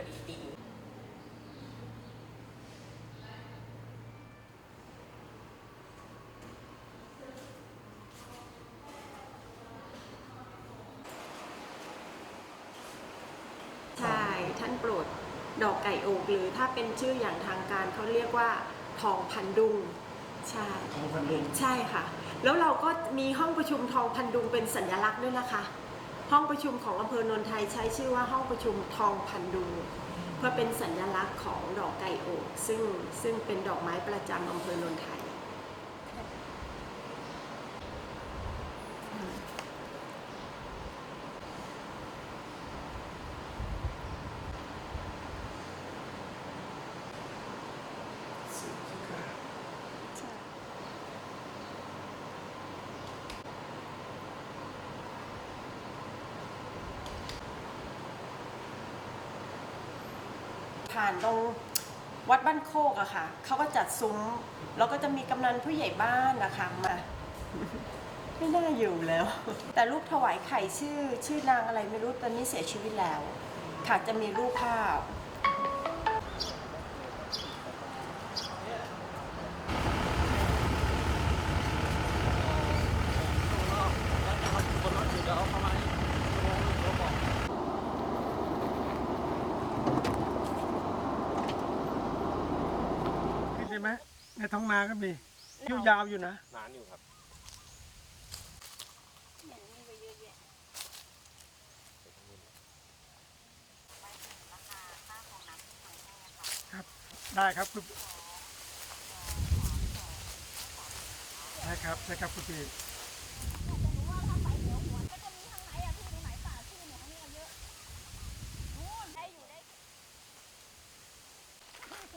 อดีดีใช่ท่านโปรดดอกไก่โอกหรือถ้าเป็นชื่ออย่างทางการเขาเรียกว่าทองพันดุงใช่ของพันลุงใช่ค่ะ แล้วเราก็มีห้องประชุมทองพันดุงเป็นสัญลักษณ์ด้วยนะคะ ห้องประชุมของอำเภอโนนไทยใช้ชื่อว่าห้องประชุมทองพันดูเพื่อเป็นสัญลักษณ์ของดอกไก่โอกซึ่งซึ่งเป็นดอกไม้ประจำอำเภอโนนไทย ผ่านตรงวัดบ้านโคกอะค่ะเขาก็จัดซุ้มแล้วก็จะมีกำนันผู้ใหญ่บ้านนะคะมาไม่น่าอยู่แล้ว แต่รูปถวายไข่ชื่อ ชื่อนางอะไรไม่รู้ตอนนี้เสียชีวิตแล้ว ค่ะจะมีรูปภาพ ใช่ไหม ในท้องนาก็มีคิ้วยาวอยู่นะ นานอยู่ครับครับ ได้ครับคุณได้ครับได้ครับคุณปี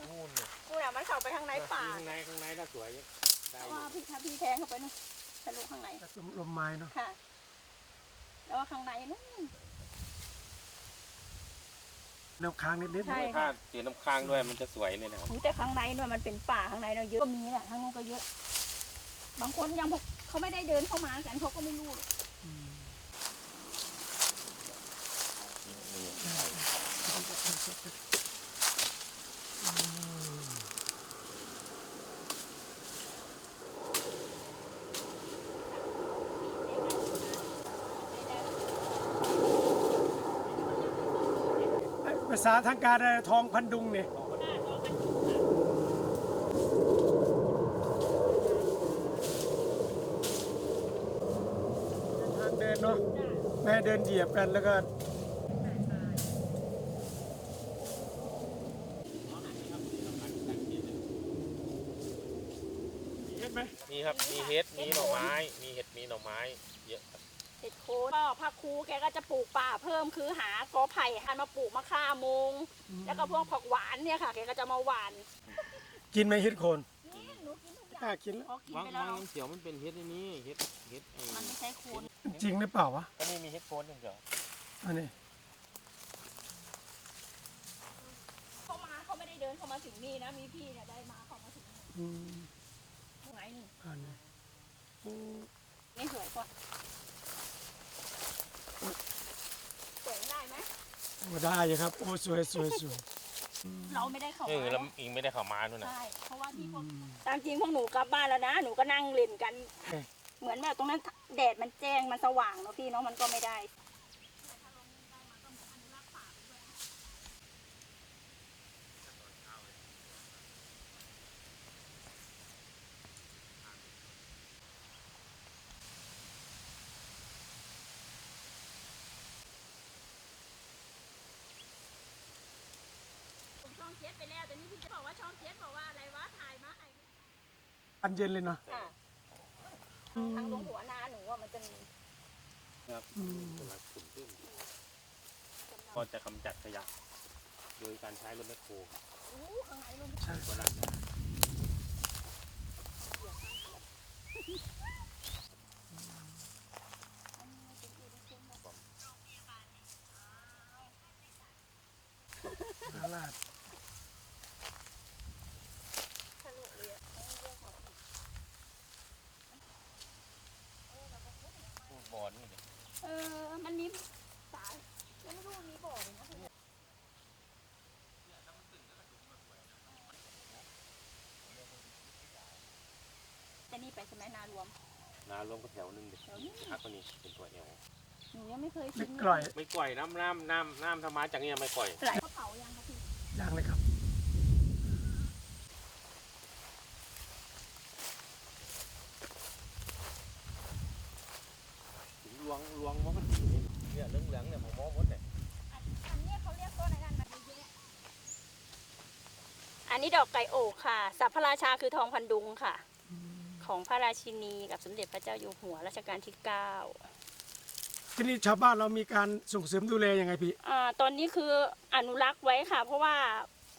นู่นเนี่ย กูน่ะมันเข้าไปข้างในป่า ข้างในข้างในน่าสวยได้ อยู่ว่าพี่ถ้าพี่แทงเข้าไปนู่นทะลุข้างในลมลมไม้เนาะค่ะ แล้วว่าข้างในนู่นแนวค้างนิดนิดใช่ ถ้าสีน้ำค้างด้วยมันจะสวยเลยนะครับ หูแต่ข้างในนู่นมันเป็นป่าข้างในเราเยอะก็มีแหละข้างนู้นก็เยอะ บางคนยังพวกเขาไม่ได้เดินเข้ามากันเขาก็ไม่รู้หรอก ษาทางการทองพันดุงเนี่ยทางเดินเนาะแม่เดินเหยียบกันแล้วก็เห็นมีครับ มีเห็ด มีหน่อไม้ มีเห็ด มีหน่อไม้ เยอะ โคนก็พระครูแกก็จะปลูกป่าเพิ่มคือหากอไผ่หันมาปลูกมะข่าโมง แล้วก็พวกผักหวานเนี่ยค่ะแกก็จะมาหวานกินไหมเฮ็ดโคนนี่หนูกินทุกอย่างกล้ากินแล้วพอกินวังไปวัแล้งวน้ำเขียวมันเป็นเห็ดไอ้นี่เห็ดเห็ดไอ้มันไม่ใช่โคนจริงหรือเปล่าวะก็นี่มีเห็ดโคนอย่างเดียวอันนี้เขามาเขาไม่ได้เดินเข้ามาถึงนี่นะมีพี่เนี่ยได้มาเข้ามาถึงนี่อืมตรงไหนนี่อันนี้โอ้นี่สวยกว่าสวยได้ไหม โอ้ได้อยู่ครับ โอ้สวยสวยสวยเราไม่ได้เข้าเอมาอแล้วอิงไม่ได้เข้ามานู่นน่ะใช่เพราะว่าที่พวกตามจริงพวกหนูกลับบ้านแล้วนะ หนูก็นั่งเล่นกันเอ๊ะเหมือนแบบตรงนั้นแดดมันแจ้งมันสว่างเนาะพี่เนาะมันก็ไม่ได้ ช่องเทสไปแล้วแต่นี่พี่จะบอกว่าช่องเทสบอกว่าอะไรวะถ่ายมาไอ้อันเย็นเลยเนาะค่ะทางตรงหัวนาหนูว่ามันจะมีครับอืมกำลังขุ่นขึ้นก็จะกำจัดขยะ โดยการใช้รถแมคโครอู้ข้างในลงใช่ก็ได้ต เออ มันนิ่มตายแล้วไม่รู้วันนี้บอกเลยนะผมแต่นี่ไปใช่ไหมนารวมนารวมก็แถวหนึ่งเด็กทัคนนี้เป็นตัวเอวหนูยังไม่เคยชิมไม่กล่อย ไม่ก่อยน้ำน้ำน้ำน้ำธรรมะจากเนี่ยไม่ก่อย ไหลกระเป๋ายังครับพี่ ยังเลยครับ เนี่ยเหลืองเหลืองๆเนี่ยผมมองหมดเนี่ยอันอันเนี้ยเขาเรียกต้นอะไรนั่นมาเยอะอันนี้ดอกไก่โอกค่ะ สัพพราชาคือทองพันดุงค่ะ ของพระราชินีกับสมเด็จพระเจ้าอยู่หัวรัชกาลที่เก้า ที่นี่ชาวบ้านเรามีการส่งเสริมดูแลยังไงพี่ อ่าตอนนี้คืออนุรักษ์ไว้ค่ะ เพราะว่า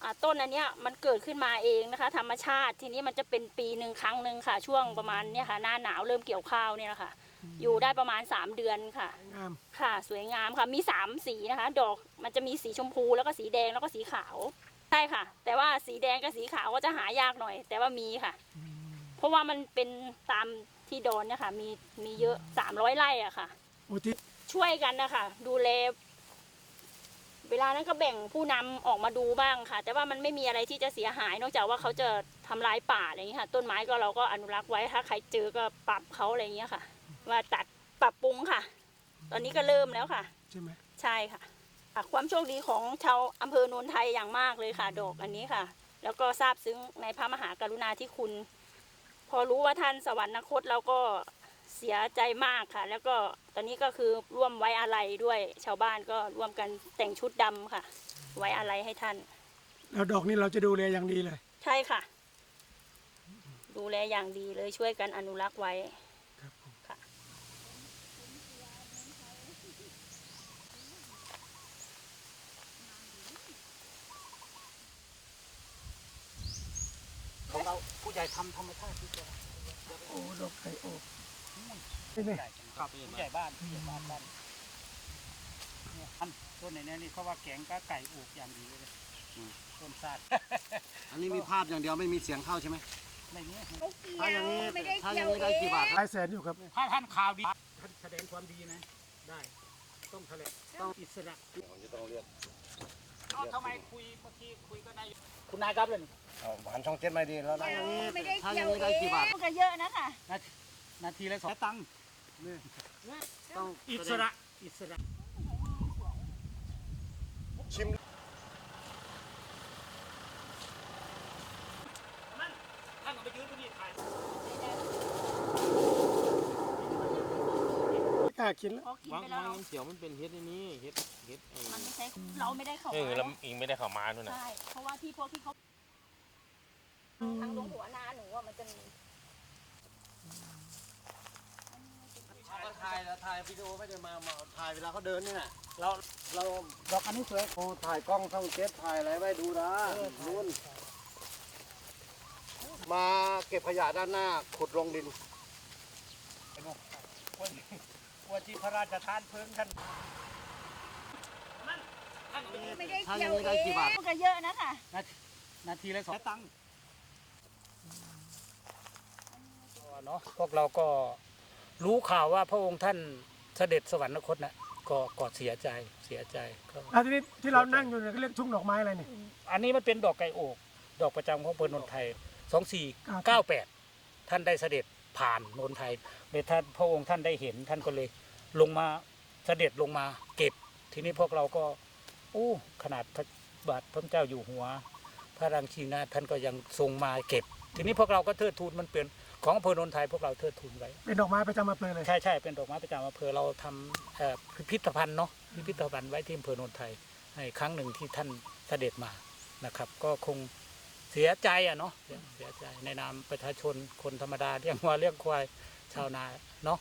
อ่าต้นอันเนี้ยมันเกิดขึ้นมาเองนะคะ ธรรมชาติทีนี้มันจะเป็นปีหนึ่งครั้งหนึ่งค่ะ ช่วงประมาณเนี่ยค่ะ หน้าหนาวเริ่มเกี่ยวข้าวเนี่ยนะคะ อยู่ได้ประมาณ 3 เดือนค่ะ งามค่ะ สวยงามค่ะ มี 3 สีนะคะ ดอกมันจะมีสีชมพูแล้วก็สีแดงแล้วก็สีขาว ใช่ค่ะ แต่ว่าสีแดงกับสีขาวก็จะหายากหน่อย แต่ว่ามีค่ะ เพราะว่ามันเป็นตามที่ดอนเนะคะมีมีเยอะ300ไร่อะค่ะ โอ้ที่ช่วยกันนะคะดูแลเวลานั้นก็แบ่งผู้นำออกมาดูบ้างค่ะ แต่ว่ามันไม่มีอะไรที่จะเสียหาย นอกจากว่าเขาจะทำลายป่าอะไรอย่างนี้ยค่ะ ต้นไม้ก็เราก็อนุรักษ์ไว้ถ้าใครเจอก็ปรับเขาอะไรอย่างเงี้ยค่ะ ว่าตัดปรับปรุงค่ะ ตอนนี้ก็เริ่มแล้วค่ะ ใช่ไหมใช่ค่ะค่ะ ความโชคดีของชาวอำเภอโนนไทยอย่างมากเลยค่ะ ดอกอันนี้ค่ะ แล้วก็ซาบซึ้งในพระมหากรุณาธิคุณ พอรู้ว่าท่านสวรรคตเราก็เสียใจมากค่ะ แล้วก็ตอนนี้ก็คือร่วมไว้อาลัยด้วยชาวบ้านก็ร่วมกันแต่งชุดดำค่ะ ไว้อาลัยให้ท่าน แล้วดอกนี้เราจะดูแลอย่างดีเลย ใช่ค่ะ ดูแลอย่างดีเลยช่วยกันอนุรักษ์ไว้ ครับผม ค่ะ ของเราผู้ ใหญ่ทำธรรมชาติที่สุดโอ้ดอกไก่โอ้นี่นี่ใหญ่ครับผู้ใหญ่บ้านผู้ใหญ่บ้านบ้านเนี่ยอันต้นไหนเนี่ยนี่เขาว่าแกงก็ไก่อูกอย่างดีเลยต้นซาดอันนี้มีภาพอย่างเดียวไม่มีเสียงเข้าใช่ไหมไม่เนี้ยถ้าอย่างนี้ถ้าอย่างนี้ได้กี่บาทหลายแสนอยู่ครับถ้าท่านข่าวดีท่านแสดงความดีนะ ได้ ต้องแถลงต้องอิสระผมจะต้องเลือก เอาทำไมคุยเมื่อกี้คุยก็ได้คุณนายครับเลยเอาหันช่องเจ็ดไม่ดีแล้วถ้าอย่างนี้ถ้าอย่างนี้ได้กี่บาทก็เยอะนะคะนาทีละสองตังค์ต้องอิสระอิสระชิมท่านเอาไปยืนตรงนี้ถ่าย ไม่กล้ากินแล้วพอกินวางไปแล้ววางเราน้ำเขียวมันเป็นเฮ็ดไอ้นี่เฮ็ดเฮ็ดไอ้มันไม่ใช่เราไม่ได้เข้าเออมาแล้วอิงไม่ได้เข้ามาด้วยนะใช่เพราะว่าที่พวกที่เขาทางลงหัวนาหนูว่ามันจะมีก็ถ่ายแล้วถ่ายวิดีโอไม่ได้มามาถ่ายเวลาเขาเดินนี่แหละเราเราดอกอันนี้สวยโอ้ถ่ายกล้องช่องเจ็ดถ่ายอะไรไว้ดูนะนู่นมาเก็บขยะด้านหน้าขุดลงดิน วันที่พระราชทานเพลิงท่านไม่ได้ถ้าอเกี่ย่ายวงนี้ได้กี่บาทก็เยอะนะคะนาทีละสองตังค์เนาะพวกเราก็รู้ข่าวว่าพระองค์ท่านเสด็จสวรรคตนะก็ก็เสียใจเสียใจก็แล้วทีนี้ที่เรานั่งอยู่เนี่ยเขาเรียกทุ่งดอกไม้อะไรนี่อันนี้มันเป็นดอกไก่โอก ดอกประจำของอำเภอนนทไทยสองสี่ครับเก้าแปดท่านได้เสด็จ ผ่านนนทไทยเลยท่านพระองค์ท่านได้เห็นท่านก็เลยลงมาเสด็จลงมาเก็บ ทีนี้พวกเราก็โอ้ขนาดพระบาทพระเจ้าอยู่หัว พระรังคีนาถท่านก็ยังทรงมาเก็บ ทีนี้พวกเราก็เทิดทูนมันเป็นของอำเภอนนทไทยพวกเราเทิดทูนไว้เป็นดอกไม้ประจำอำเภอเลยใช่ใช่เป็นดอกไม้ประจำอำเภอเราทำเอ่อพิพิธภัณฑ์เนาะพิพิธภัณฑ์ไว้ที่อำเภอโนนไทยในครั้งหนึ่งที่ท่านเสด็จมานะครับ ก็คง เสียใจอะเนาะเสียใจในนามประชาชนคนธรรมดาเลี้ยงวัวเลี้ยงควายชาวนาเนาะ